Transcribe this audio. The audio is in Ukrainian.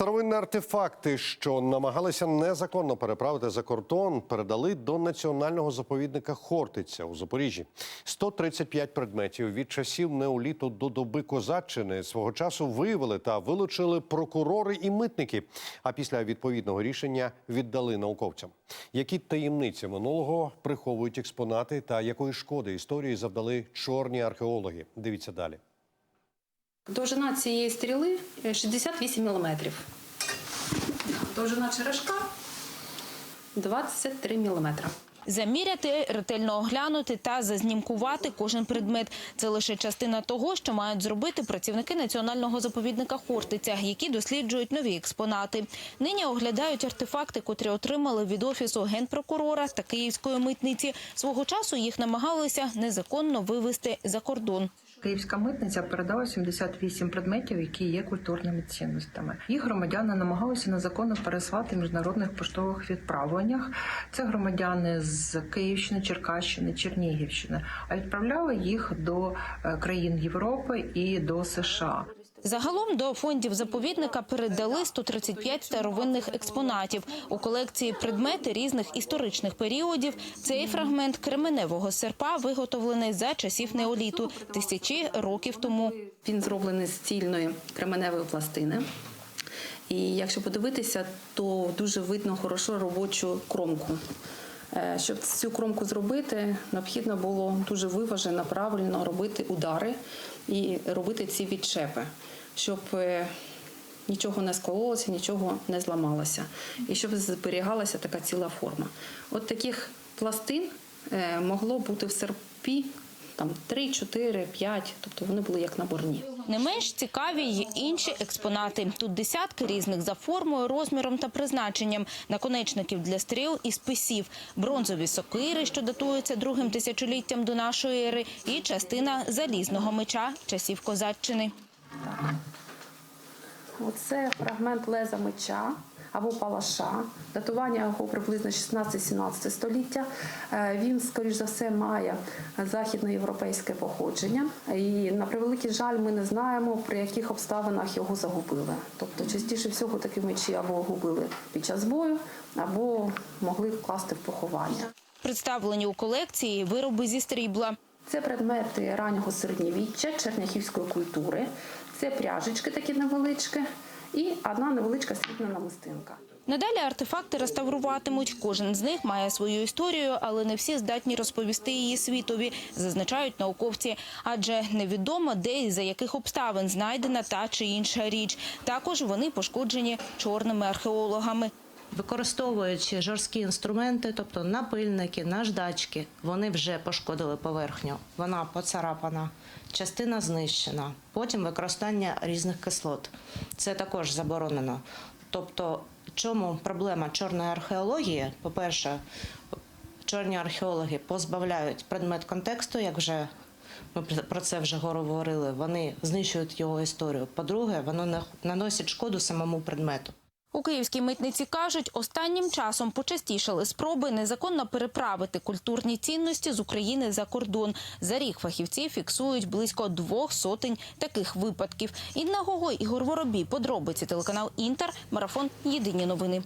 Старовинні артефакти, що намагалися незаконно переправити за кордон, передали до національного заповідника Хортиця у Запоріжжі. 135 предметів від часів неоліту до доби козаччини свого часу виявили та вилучили прокурори і митники. А після відповідного рішення віддали науковцям. Які таємниці минулого приховують експонати та якої шкоди історії завдали чорні археологи? Дивіться далі. Довжина цієї стріли е, 68 мм. Довжина черешка 23 мм. Заміряти, ретельно оглянути та зазнімкувати кожен предмет. Це лише частина того, що мають зробити працівники національного заповідника Хортиця, які досліджують нові експонати. Нині оглядають артефакти, котрі отримали від офісу генпрокурора та київської митниці. Свого часу їх намагалися незаконно вивезти за кордон. Київська митниця передала 78 предметів, які є культурними цінностями. Їх громадяни намагалися незаконно переслати в міжнародних поштових відправленнях. Це громадяни з Київщини, Черкащини, Чернігівщини, а відправляли їх до е, країн Європи і до США. Загалом до фондів заповідника передали 135 старовинних експонатів. У колекції предмети різних історичних періодів. Цей фрагмент кременевого серпа виготовлений за часів неоліту тисячі років тому. Він зроблений з цільної кременевої пластини. І якщо подивитися, то дуже видно хорошу робочу кромку. Е, Щоб цю кромку зробити, необхідно було дуже виважено, правильно робити удари і робити ці відчепи, щоб е, нічого не скололося, нічого не зламалося, і щоб зберігалася така ціла форма. От таких пластин е, могло бути в серпі там 3, 4, 5, тобто вони були як наборні. Не менш цікаві й інші експонати. Тут десятки різних за формою, розміром та призначенням, наконечників для стріл і списів, бронзові сокири, що датуються другим тисячоліттям до нашої ери, і частина залізного меча часів козаччини. Оце фрагмент леза меча або палаша. Датування його приблизно 16-17 століття. Е, Він, скоріш за все, має західноєвропейське походження. І на превеликий жаль, ми не знаємо, при яких обставинах його загубили. Тобто, частіше всього такі мечі або губили під час бою, або могли вкласти в поховання. Представлені у колекції вироби зі стрібла. Це предмети раннього середньовіччя, черняхівської культури. Це пряжечки такі невеличкі і одна невеличка срібна намистинка. Надалі артефакти реставруватимуть. Кожен з них має свою історію, але не всі здатні розповісти її світові, зазначають науковці. Адже невідомо, де і за яких обставин знайдена та чи інша річ. Також вони пошкоджені чорними археологами. Використовуючи жорсткі інструменти, тобто напильники, наждачки, вони вже пошкодили поверхню. Вона поцарапана, частина знищена. Потім використання різних кислот. Це також заборонено. Тобто, чому проблема чорної археології? По-перше, чорні археологи позбавляють предмет контексту, як вже ми про це вже говорили. Вони знищують його історію. По-друге, воно на- наносить шкоду самому предмету. У київській митниці кажуть, останнім часом почастішали спроби незаконно переправити культурні цінності з України за кордон. За рік фахівці фіксують близько двох сотень таких випадків. Інна Гогой, Ігор Воробій, подробиці телеканал Інтер, марафон Єдині новини.